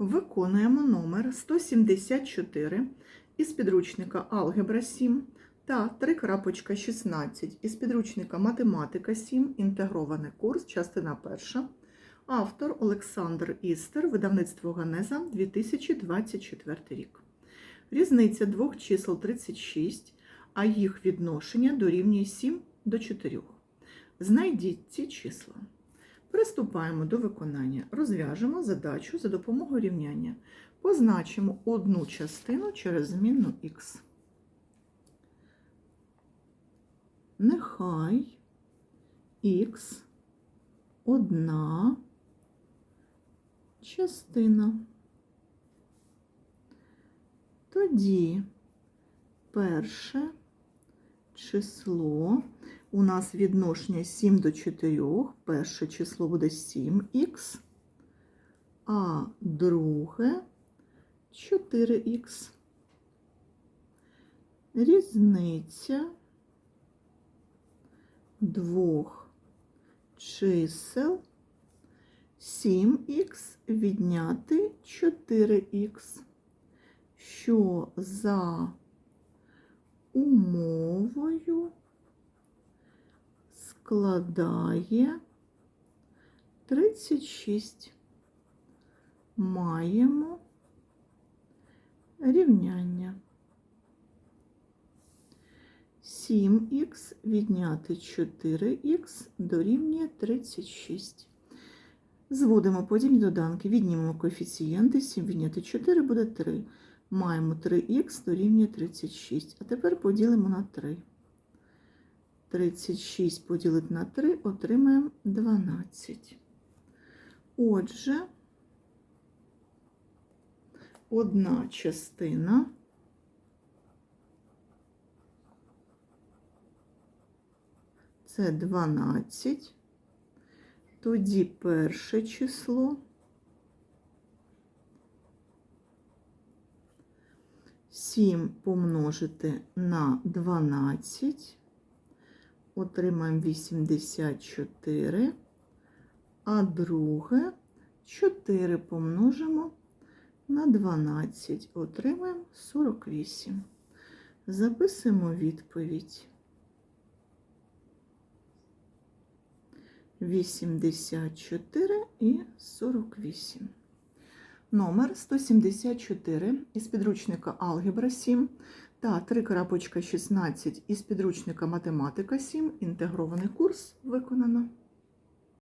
Виконуємо номер 174 із підручника Алгебра 7 та 3.16 із підручника Математика 7. Інтегрований курс, частина перша. Автор Олександр Істер, видавництво Ганеза 2024 рік. Різниця двох чисел 36, а їх відношення дорівнює 7 до 4. Знайдіть ці числа. Приступаємо до виконання. Розв'яжемо задачу за допомогою рівняння. Позначимо одну частину через змінну х. Нехай х одна частина. Тоді перше число у нас відношення 7 до 4, перше число буде 7х, а друге 4х. Різниця двох чисел 7х відняти 4х, що за умовою складає 36. Маємо рівняння. 7х відняти 4х дорівнює 36. Зводимо подібні доданки, віднімемо коефіцієнти, 7 відняти 4 буде 3. Маємо 3х дорівнює 36. А тепер поділимо на 3. 36 поділити на 3 отримаємо 12. Отже, одна частина це 12. Тоді перше число. Сім помножити на 12 отримаємо 84, а друге 4 помножимо на 12, отримаємо 48. Записуємо відповідь. 84 і 48. Номер 174 із підручника Алгебра 7 та 3.16 із підручника Математика 7. Інтегрований курс виконано.